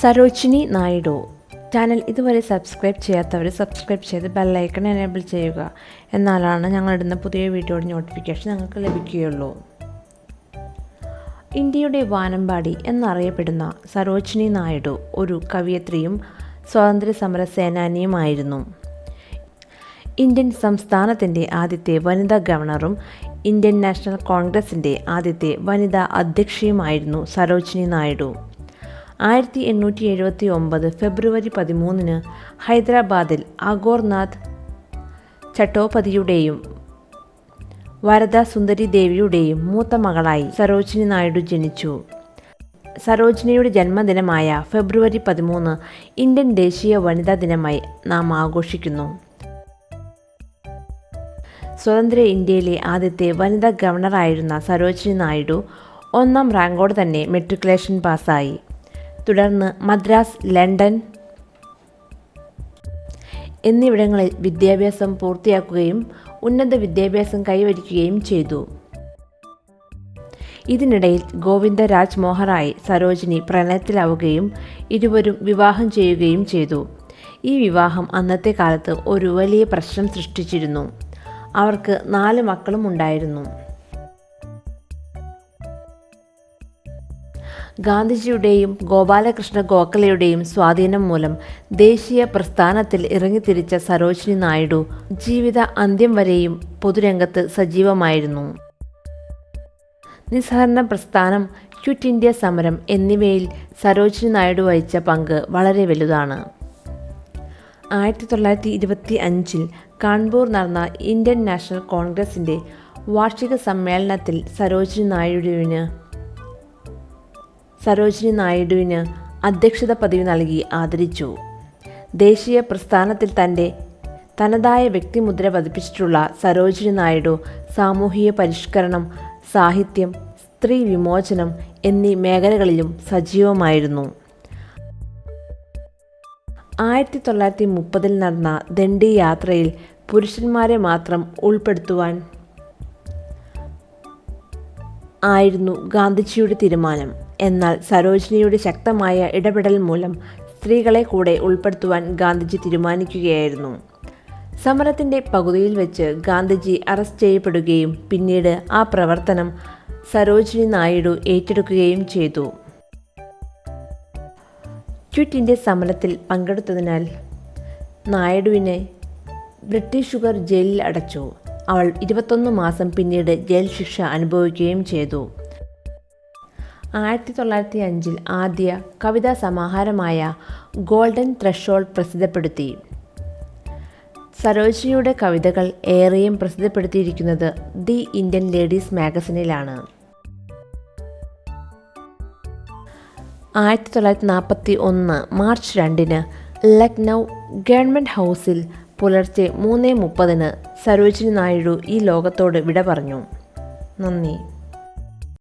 Sarojini Naidu. Channel ഇതുവരെ subscribe ചെയ്യാത്തവർ subscribe ചെയ്ത് ബെല്ലൈക്കൺ എനേബിൾ ചെയ്യുക. എന്നാലാണ് ഞങ്ങളിടുന്ന പുതിയ വീഡിയോയുടെ നോട്ടിഫിക്കേഷൻ ഞങ്ങൾക്ക് ലഭിക്കുകയുള്ളൂ. ഇന്ത്യയുടെ വാനമ്പാടി എന്നറിയപ്പെടുന്ന സരോജിനി നായിഡു ഒരു കവിയത്രിയും സ്വാതന്ത്ര്യ സമര സേനാനിയുമായിരുന്നു. ഇന്ത്യൻ സംസ്ഥാനത്തിന്റെ ആദ്യത്തെ വനിതാ ഗവർണറും ഇന്ത്യൻ നാഷണൽ കോൺഗ്രസിന്റെ ആദ്യത്തെ വനിതാ അധ്യക്ഷയുമായിരുന്നു സരോജിനി നായിഡു. ആയിരത്തി എണ്ണൂറ്റി എഴുപത്തി ഒമ്പത് ഫെബ്രുവരി പതിമൂന്നിന് ഹൈദരാബാദിൽ അഗോർനാഥ് ചട്ടോപതിയുടെയും വരദ സുന്ദരി ദേവിയുടെയും മൂത്ത മകളായി സരോജിനി നായിഡു ജനിച്ചു. സരോജിനിയുടെ ജന്മദിനമായ ഫെബ്രുവരി പതിമൂന്ന് ഇന്ത്യൻ ദേശീയ വനിതാ ദിനമായി നാം ആഘോഷിക്കുന്നു. സ്വതന്ത്ര ഇന്ത്യയിലെ ആദ്യത്തെ വനിതാ ഗവർണറായിരുന്ന സരോജിനി നായിഡു ഒന്നാം റാങ്കോടെ തന്നെ മെട്രിക്കുലേഷൻ പാസ്സായി. തുടർന്ന് മദ്രാസ് ലണ്ടൻ എന്നിവിടങ്ങളിൽ വിദ്യാഭ്യാസം പൂർത്തിയാക്കുകയും ഉന്നത വിദ്യാഭ്യാസം കൈവരിക്കുകയും ചെയ്തു. ഇതിനിടയിൽ ഗോവിന്ദ രാജ് മോഹറായി സരോജിനി പ്രണയത്തിലാവുകയും ഇരുവരും വിവാഹം ചെയ്യുകയും ചെയ്തു. ഈ വിവാഹം അന്നത്തെ കാലത്ത് ഒരു വലിയ പ്രശ്നം സൃഷ്ടിച്ചിരുന്നു. അവർക്ക് നാല് മക്കളും ഉണ്ടായിരുന്നു ഗാന്ധിജിയുടെയും ഗോപാലകൃഷ്ണ ഗോഖലെയുടെയും സ്വാധീനം മൂലം ദേശീയ പ്രസ്ഥാനത്തിൽ ഇറങ്ങിത്തിരിച്ച സരോജിനി നായിഡു ജീവിത അന്ത്യം വരെയും പൊതുരംഗത്ത് സജീവമായിരുന്നു. നിസ്സഹരണ പ്രസ്ഥാനം ക്വിറ്റ് ഇന്ത്യ സമരം എന്നിവയിൽ സരോജിനി നായിഡു വഹിച്ച പങ്ക് വളരെ വലുതാണ്. ആയിരത്തി തൊള്ളായിരത്തി ഇരുപത്തി അഞ്ചിൽ കാൺപൂർ നടന്ന ഇന്ത്യൻ നാഷണൽ കോൺഗ്രസിന്റെ വാർഷിക സമ്മേളനത്തിൽ സരോജിനി നായിഡുവിന് സരോജിനി നായിഡുവിന് അധ്യക്ഷത പദവി നൽകി ആദരിച്ചു. ദേശീയ പ്രസ്ഥാനത്തിൽ തന്റെ തനതായ വ്യക്തിമുദ്ര പതിപ്പിച്ചിട്ടുള്ള സരോജിനി നായിഡു സാമൂഹിക പരിഷ്കരണം സാഹിത്യം സ്ത്രീ വിമോചനം എന്നീ മേഖലകളിലും സജീവമായിരുന്നു. ആയിരത്തി തൊള്ളായിരത്തി മുപ്പതിൽ നടന്ന ദണ്ഡി യാത്രയിൽ പുരുഷന്മാരെ മാത്രം ഉൾപ്പെടുത്തുവാൻ ആയിരുന്നു ഗാന്ധിജിയുടെ തീരുമാനം. എന്നാൽ സരോജിനിയുടെ ശക്തമായ ഇടപെടൽ മൂലം സ്ത്രീകളെ കൂടെ ഉൾപ്പെടുത്തുവാൻ ഗാന്ധിജി തീരുമാനിക്കുകയായിരുന്നു. സമരത്തിന്റെ പകുതിയിൽ വെച്ച് ഗാന്ധിജി അറസ്റ്റ് ചെയ്യപ്പെടുകയും പിന്നീട് ആ പ്രവർത്തനം സരോജിനി നായിഡു ഏറ്റെടുക്കുകയും ചെയ്തു. ക്വിറ്റ് ഇന്ത്യ സമരത്തിൽ പങ്കെടുത്തതിനാൽ നായിഡുവിനെ ബ്രിട്ടീഷുകാർ ജയിലിൽ അടച്ചു. അവൾ ഇരുപത്തൊന്ന് മാസം പിന്നീട് ജയിൽ ശിക്ഷ അനുഭവിക്കുകയും ചെയ്തു. ആയിരത്തി തൊള്ളായിരത്തി അഞ്ചിൽ ആദ്യ കവിതാ സമാഹാരമായ ഗോൾഡൻ ത്രഷോൾ പ്രസിദ്ധപ്പെടുത്തി. സരോജിനിയുടെ കവിതകൾ ഏറെയും പ്രസിദ്ധപ്പെടുത്തിയിരിക്കുന്നത് ദി ഇന്ത്യൻ ലേഡീസ് മാഗസിനിലാണ്. ആയിരത്തി തൊള്ളായിരത്തി നാൽപ്പത്തി ഒന്ന് മാർച്ച് രണ്ടിന് ലക്നൗ ഗവൺമെന്റ് ഹൗസിൽ പുലർച്ചെ മൂന്ന് മുപ്പതിന് സരോജിനി നായിഡു ഈ ലോകത്തോട് വിട പറഞ്ഞു. നന്ദി.